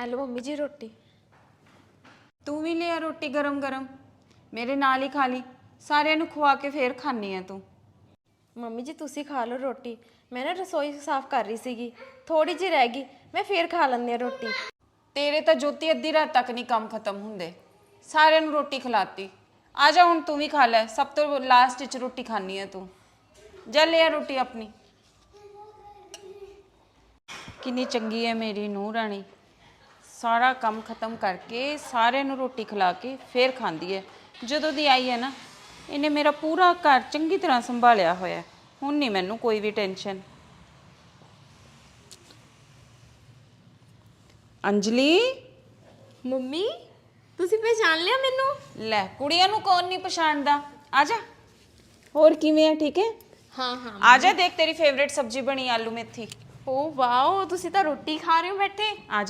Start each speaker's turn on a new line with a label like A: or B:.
A: ਐ ਲਓ ਮੰਮੀ ਜੀ ਰੋਟੀ।
B: ਤੂੰ ਵੀ ਲਿਆ ਰੋਟੀ ਗਰਮ ਗਰਮ। ਮੇਰੇ ਨਾਲ ਹੀ ਖਾ ਲਈ। ਸਾਰਿਆਂ ਨੂੰ ਖਵਾ ਕੇ ਫੇਰ ਖਾਣੀ ਆ ਤੂੰ।
A: ਮੰਮੀ ਜੀ ਤੁਸੀਂ ਖਾ ਲਓ ਰੋਟੀ। ਮੈਂ ਨਾ ਰਸੋਈ ਸਾਫ਼ ਕਰ ਰਹੀ ਸੀਗੀ। ਥੋੜੀ ਜਿਹੀ ਰਹਿ ਗਈ। ਮੈਂ ਫੇਰ ਖਾ ਲੈਂਦੀ ਆ ਰੋਟੀ।
B: ਤੇਰੇ ਤਾਂ ਜੋਤੀ ਅੱਧੀ ਰਾਤ ਤੱਕ ਨਹੀਂ ਕੰਮ ਖਤਮ ਹੁੰਦੇ। ਸਾਰਿਆਂ ਨੂੰ ਰੋਟੀ ਖਿਲਾਤੀ। ਆ ਜਾ ਹੁਣ ਤੂੰ ਵੀ ਖਾ ਲੈ। ਸਭ ਤੋਂ ਲਾਸਟ ਵਿੱਚ ਰੋਟੀ ਖਾਣੀ ਆ ਤੂੰ। ਜਾ ਲਿਆ ਰੋਟੀ ਆਪਣੀ। ਕਿੰਨੀ ਚੰਗੀ ਹੈ ਮੇਰੀ ਨੂੰਹ ਰਾਣੀ। ਸਾਰਾ ਕੰਮ ਖਤਮ ਕਰਕੇ ਸਾਰਿਆਂ ਨੂੰ ਰੋਟੀ ਖਿਲਾ ਕੇ ਫੇਰ ਖਾਂਦੀ ਹੈ। ਜਦੋਂ ਦੀ ਆਈ ਹੈ ਨਾ ਇਹਨੇ ਮੇਰਾ ਪੂਰਾ ਘਰ ਚੰਗੀ ਤਰ੍ਹਾਂ ਸੰਭਾਲਿਆ ਹੋਇਆ ਹੈ। ਹੁਣ ਨਹੀਂ ਮੈਨੂੰ ਕੋਈ ਵੀ ਟੈਨਸ਼ਨ। ਅੰਜਲੀ?
A: ਮੰਮੀ ਤੁਸੀਂ ਪਹਿਚਾਨ ਲਿਆ ਮੈਨੂੰ?
B: ਲੈ ਕੁੜੀਆਂ ਨੂੰ ਕੌਣ ਨਹੀਂ ਪਛਾਣਦਾ? ਆ ਜਾ। ਹੋਰ ਕਿਵੇਂ ਆ ਠੀਕ ਹੈ?
A: ਹਾਂ ਹਾਂ
B: ਆ ਜਾ ਦੇਖ ਤੇਰੀ ਫੇਵਰੇਟ ਸਬਜ਼ੀ ਬਣੀ ਆਲੂ ਮੇਥੀ।
A: ਓ ਵਾਓ ਤੁਸੀਂ ਤਾਂ ਰੋਟੀ ਖਾ ਰਹੇ ਹੋ ਬੈਠੇ।
B: ਆ ਜਾ।